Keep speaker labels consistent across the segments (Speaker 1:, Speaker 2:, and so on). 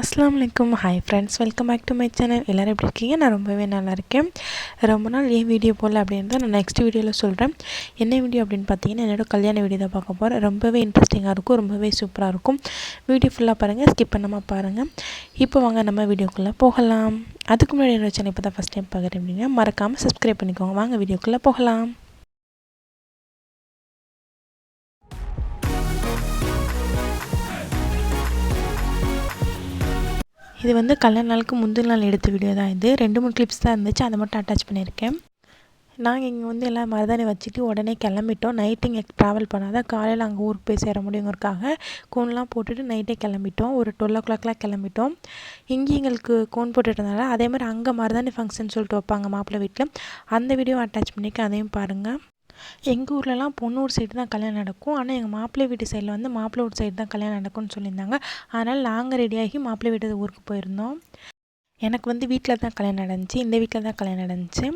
Speaker 1: அஸ்லாம் வலைக்கும் hi friends welcome back to my channel எல்லோரும் எப்படி இருக்கீங்க? நான் ரொம்பவே நல்லா இருக்கேன். ரொம்ப நாள் ஏன் வீடியோ போகல அப்படின்னு தான் நான் நெக்ஸ்ட் வீடியோவில் சொல்கிறேன் என்ன வீடியோ அப்படின்னு பார்த்தீங்கன்னா என்னோடய கல்யாண வீடியோ தான் பார்க்க போகிறேன் ரொம்பவே இன்ட்ரெஸ்டிங்காக இருக்கும். ரொம்பவே சூப்பராக இருக்கும். வீடியோ ஃபுல்லாக பாருங்கள் ஸ்கிப் பண்ணாமல் பாருங்கள் இப்போ வாங்க நம்ம வீடியோக்குள்ளே போகலாம். அதுக்கு முன்னாடி என்னோட சேனல் இப்போ தான் ஃபஸ்ட் டைம் பார்க்குறேன் அப்படின்னா மறக்காமல் சப்ஸ்கிரைப் பண்ணிக்கோங்க. வாங்க வீடியோக்குள்ளே போகலாம். இது வந்து கல்யாண நாளுக்கு முந்தின நாள் எடுத்த வீடியோ தான் இது. ரெண்டு மூணு கிளிப்ஸ் தான் இருந்துச்சு. அதை மட்டும் அட்டாச் பண்ணியிருக்கேன். நாங்கள் இங்கே வந்து எல்லாம் மருதாணி வச்சுட்டு உடனே கிளம்பிட்டோம். நைட்டு இங்கே ட்ராவல் பண்ணாதான் காலையில் அங்கே ஊருக்கு போய் சேர முடியுங்கிறக்காக கோன்லாம் போட்டுட்டு நைட்டே கிளம்பிட்டோம். ஒரு டுவெல் ஓ கிளாக்லாம் கிளம்பிட்டோம். இங்கே எங்களுக்கு கோன் போட்டுட்டதுனால அதே மாதிரி அங்கே மருதாணி ஃபங்க்ஷன் சொல்லிட்டு வைப்பாங்க மாப்பிள்ளை வீட்டில் அந்த வீடியோ அட்டாச் பண்ணிக்க அதையும் பாருங்கள் எங்கள் ஊர்லலாம் பொண்ணூர் சைடு தான் கல்யாணம் நடக்கும். ஆனால் எங்கள் மாப்பிள்ளை வீட்டு சைடில் வந்து மாப்பிள்ளை வீட்டு சைடு தான் கல்யாணம் நடக்கும்னு சொல்லியிருந்தாங்க. அதனால் நாங்கள் ரெடியாகி மாப்பிள்ளை வீட்டு ஊருக்கு போயிருந்தோம். எனக்கு வந்து வீட்டில் தான் கல்யாணம் நடந்துச்சு. இந்த வீட்டில் தான் கல்யாணம் நடந்துச்சு.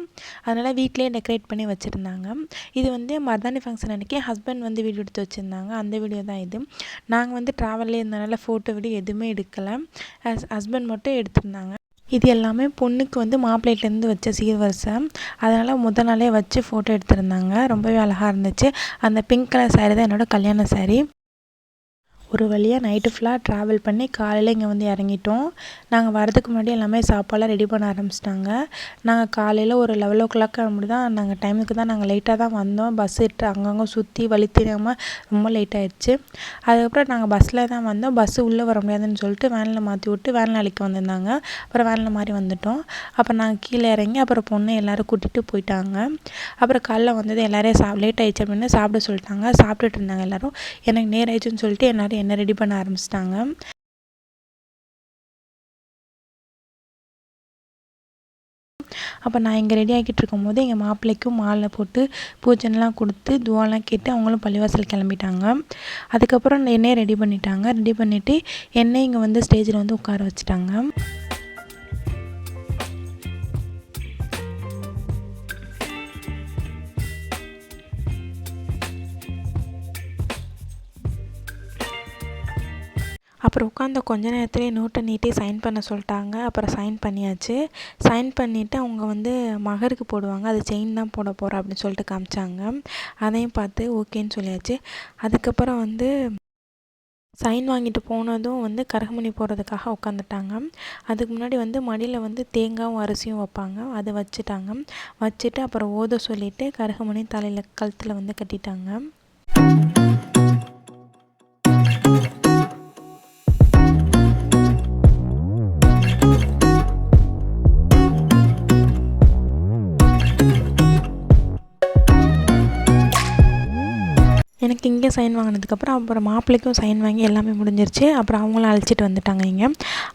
Speaker 1: அதனால் வீட்டிலே டெக்கரேட் பண்ணி வச்சுருந்தாங்க. இது வந்து மருதாணி ஃபங்க்ஷன் அன்றைக்கி ஹஸ்பண்ட் வந்து வீடியோ எடுத்து வச்சுருந்தாங்க. அந்த வீடியோ தான் இது. நாங்கள் வந்து ட்ராவல்லே இருந்தனால ஃபோட்டோ வீடியோ எதுவுமே எடுக்கலை. ஹஸ்பண்ட் மட்டும் எடுத்திருந்தாங்க. இது எல்லாமே பொண்ணுக்கு வந்து மாப்பிள்ளையிலேருந்து வச்ச சீர்வரிசை. அதனால் முத நாளே வச்சு ஃபோட்டோ எடுத்திருந்தாங்க. ரொம்பவே அழகாக இருந்துச்சு. அந்த பிங்க் கலர் சாரீ தான் என்னோடய கல்யாண சாரீ ஒரு வழியாக நைட்டு ஃபுல்லாக ட்ராவல் பண்ணி காலையில் இங்கே வந்து இறங்கிட்டோம். நாங்கள் வரதுக்கு முன்னாடி எல்லாமே சாப்பாடெலாம் ரெடி பண்ண ஆரம்பிச்சிட்டாங்க. நாங்கள் காலையில் ஒரு லெவல் ஓ கிளாக் அப்படி தான் நாங்கள் டைமுக்கு தான் நாங்கள் லேட்டாக தான் வந்தோம். பஸ் இட்டு அங்கங்கே சுற்றி வழி தெரியாமல் ரொம்ப லேட் ஆகிடுச்சு அதுக்கப்புறம் நாங்கள் பஸ்ஸில் தான் வந்தோம். பஸ்ஸு உள்ளே வர முடியாதுன்னு சொல்லிட்டு வேனில் மாற்றி விட்டு வேனில் அழைக்க வந்திருந்தாங்க. அப்புறம் வேனில் மாதிரி வந்துட்டோம். அப்புறம் நாங்கள் கீழே இறங்கி அப்புறம் பொண்ணு எல்லோரும் கூட்டிகிட்டு போயிட்டாங்க. அப்புறம் காலைல வந்தது எல்லோரையும் சா லேட் ஆகிடுச்சு அப்படின்னு சாப்பிட சொல்லிட்டாங்க. சாப்பிட்டுட்டு இருந்தாங்க எல்லோரும். எனக்கு நேர் ஆயிடுச்சுன்னு சொல்லிட்டு எல்லோரும் என்ன ரெடி பண்ண ஆரம்பிச்சிட்டாங்க. அப்போ நான் இங்கே ரெடி ஆகிட்டு இருக்கும்போது எங்கள் மாப்பிள்ளைக்கும் மாலை போட்டு பூஜைலாம் கொடுத்து துவாலாம் கேட்டு அவங்களும் பள்ளிவாசல் கிளம்பிட்டாங்க. அதுக்கப்புறம் என்னையே ரெடி பண்ணிட்டாங்க. ரெடி பண்ணிவிட்டு என்னை இங்கே வந்து ஸ்டேஜில் வந்து உட்கார வச்சுட்டாங்க. அப்புறம் உட்காந்த கொஞ்ச நேரத்துலேயே நோட்டை நீட்டி சைன் பண்ண சொல்லிட்டாங்க. அப்புறம் சைன் பண்ணியாச்சு. சைன் பண்ணிவிட்டு அவங்க வந்து மகருக்கு போடுவாங்க. அது செயின் தான் போட போகிறோம் அப்படின்னு சொல்லிட்டு காமிச்சாங்க. அதையும் பார்த்து ஓகேன்னு சொல்லியாச்சு. அதுக்கப்புறம் வந்து சைன் வாங்கிட்டு போனதும் வந்து கரகமணி போடுறதுக்காக உட்காந்துட்டாங்க அதுக்கு முன்னாடி வந்து மடியில் வந்து தேங்காயும் அரிசியும் வைப்பாங்க. அதை வச்சுட்டாங்க. வச்சுட்டு அப்புறம் ஓத சொல்லிவிட்டு கரகமணி தலையில் கழுத்தில் வந்து கட்டிட்டாங்க. எனக்கு இங்கே சைன் வாங்கினதுக்கப்புறம் அப்புறம் மாப்பிள்ளைக்கும் சைன் வாங்கி எல்லாமே முடிஞ்சிருச்சு. அப்புறம் அவங்களும் அழைச்சிட்டு வந்துட்டாங்க இங்கே.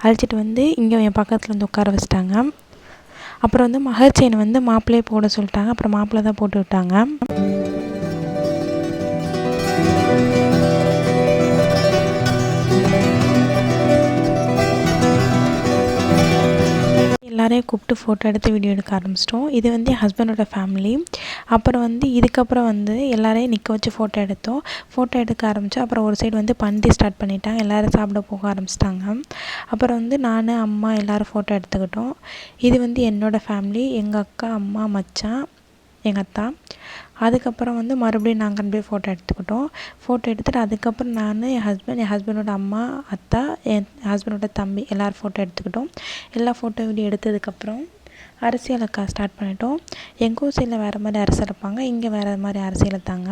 Speaker 1: அழைச்சிட்டு வந்து இங்கே என் பக்கத்தில் வந்து உட்கார வச்சிட்டாங்க. அப்புறம் வந்து மகர் செயின் வந்து மாப்பிள்ளையே போட சொல்லிட்டாங்க. அப்புறம் மாப்பிள்ளை தான் போட்டு விட்டாங்க. எல்லாரையும் கூப்பிட்டு ஃபோட்டோ எடுத்து வீடியோ எடுக்க ஆரம்பிச்சிட்டோம். இது வந்து என் ஹஸ்பண்டோட ஃபேமிலி அப்புறம் வந்து இதுக்கப்புறம் வந்து எல்லாரையும் நிற்க வச்சு ஃபோட்டோ எடுத்தோம். ஃபோட்டோ எடுக்க ஆரம்பித்தோம் அப்புறம் ஒரு சைடு வந்து பந்தி ஸ்டார்ட் பண்ணிட்டாங்க. எல்லோரும் சாப்பிட போக ஆரம்பிச்சிட்டாங்க. அப்புறம் வந்து நான் அம்மா எல்லோரும் ஃபோட்டோ எடுத்துக்கிட்டோம். இது வந்து என்னோடய ஃபேமிலி எங்கள் அக்கா அம்மா மச்சான் எங்கள் அத்தா அதுக்கப்புறம் வந்து மறுபடியும் நாங்கள் போய் ஃபோட்டோ எடுத்துக்கிட்டோம். ஃபோட்டோ எடுத்துகிட்டு அதுக்கப்புறம் நான் என் ஹஸ்பண்ட் என் ஹஸ்பண்டோட அம்மா அத்தா என் ஹஸ்பண்டோட தம்பி எல்லோரும் ஃபோட்டோ எடுத்துக்கிட்டோம். எல்லா ஃபோட்டோ வீடியோ எடுத்ததுக்கப்புறம் அரசியல் அக்கா ஸ்டார்ட் பண்ணிட்டோம். எங்கள் ஊர் சைடில் வேறு மாதிரி அரசியல் இருப்பாங்க இங்கே வேறு மாதிரி அரசியல் வைத்தாங்க.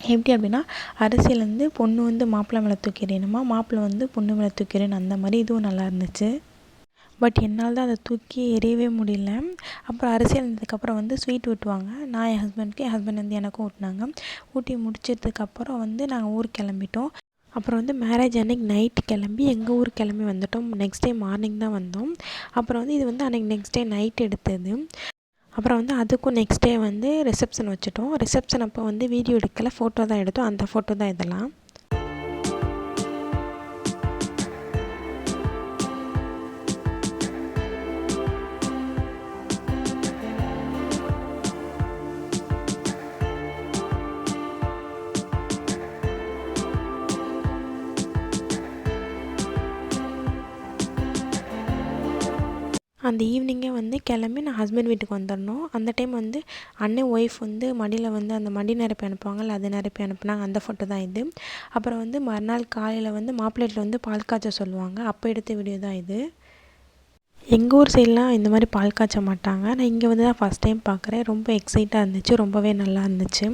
Speaker 1: எப்படி அப்படின்னா அரசியல் வந்து பொண்ணு வந்து மாப்பிள்ளை மேலே தூக்கி மாப்பிள்ளை வந்து பொண்ணு மேலே தூக்கிறேன்னு அந்த மாதிரி இதுவும் நல்லா இருந்துச்சு. பட் என்னால் தான் அதை தூக்கி எறியவே முடியல. அப்புறம் அரிசி இருந்ததுக்கப்புறம் வந்து ஸ்வீட் ஊட்டுவாங்க. நான் என் ஹஸ்பண்ட்க்கு என் ஹஸ்பண்ட் வந்து எனக்கும் ஊட்டினாங்க. ஊட்டி முடிச்சதுக்கப்புறம் வந்து நாங்கள் ஊருக்கு கிளம்பிட்டோம். அப்புறம் வந்து மேரேஜ் அன்னைக்கு நைட்டு கிளம்பி எங்கள் ஊர் கிளம்பி வந்துட்டோம். நெக்ஸ்ட் டே மார்னிங் தான் வந்தோம். அப்புறம் வந்து இது வந்து அன்றைக்கி நெக்ஸ்ட் டே நைட் எடுத்தது. அப்புறம் வந்து அதுக்கும் நெக்ஸ்ட் டே வந்து ரிசப்ஷன் வச்சுட்டோம். ரிசப்ஷன் அப்போ வந்து வீடியோ எடுக்கலை. ஃபோட்டோ தான் எடுத்தோம். அந்த ஃபோட்டோ தான் இதெல்லாம். அந்த ஈவினிங்கே வந்து கிளம்பி நான் ஹஸ்பண்ட் வீட்டுக்கு வந்துடணும் அந்த டைம் வந்து அண்ணன் ஒய்ஃப் வந்து மடியில் வந்து அந்த மடி நிரப்பி அனுப்புவாங்கள்ல அது நிரப்பி அனுப்புனாங்க. அந்த ஃபோட்டோ தான் இது. அப்புறம் வந்து மறுநாள் காலையில் வந்து மாப்பிள்ளைட்டில் வந்து பால் காய்ச்ச சொல்லுவாங்க. அப்போ எடுத்த வீடியோ தான் இது. எங்கள் ஊர் சைட்லாம் இந்த மாதிரி பால் காய்ச்ச மாட்டாங்க. நான் இங்கே வந்து தான் ஃபஸ்ட் டைம் பார்க்குறேன் ரொம்ப எக்ஸைட்டாக இருந்துச்சு. ரொம்பவே நல்லா இருந்துச்சு.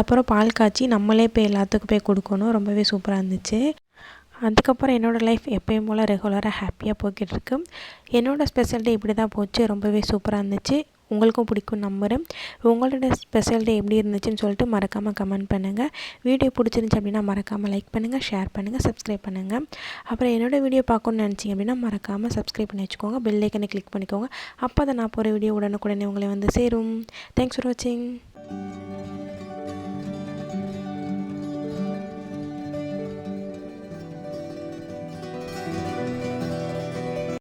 Speaker 1: அப்புறம் பால் காய்ச்சி நம்மளே போய் எல்லாத்துக்கும் போய் கொடுக்கணும். ரொம்பவே சூப்பராக இருந்துச்சு. அதுக்கப்புறம் என்னோடய லைஃப் எப்பயும் போல் ரெகுலராக ஹாப்பியாக போய்கிட்டு இருக்கு என்னோடய ஸ்பெஷல் டே இப்படி தான் போச்சு ரொம்பவே சூப்பராக இருந்துச்சு. உங்களுக்கும் பிடிக்கும் நம்புகிறேன் உங்களோட ஸ்பெஷல் டே எப்படி இருந்துச்சுன்னு சொல்லிட்டு மறக்காமல் கமெண்ட் பண்ணுங்கள் வீடியோ பிடிச்சிருந்துச்சி அப்படின்னா மறக்காமல் லைக் பண்ணுங்கள் ஷேர் பண்ணுங்கள் சப்ஸ்கிரைப் பண்ணுங்கள் அப்புறம் என்னோடய வீடியோ பார்க்கணுன்னு நினச்சிங்க அப்படின்னா மறக்காமல் சப்ஸ்கிரைப் பண்ணி வச்சுக்கோங்க. பெல் ஐக்கனை கிளிக் பண்ணிக்கோங்க. அப்போ தான் நான் போகிற வீடியோ உடனுக்குடனே உங்களை வந்து சேரும். தேங்க்ஸ் ஃபார் வாட்சிங்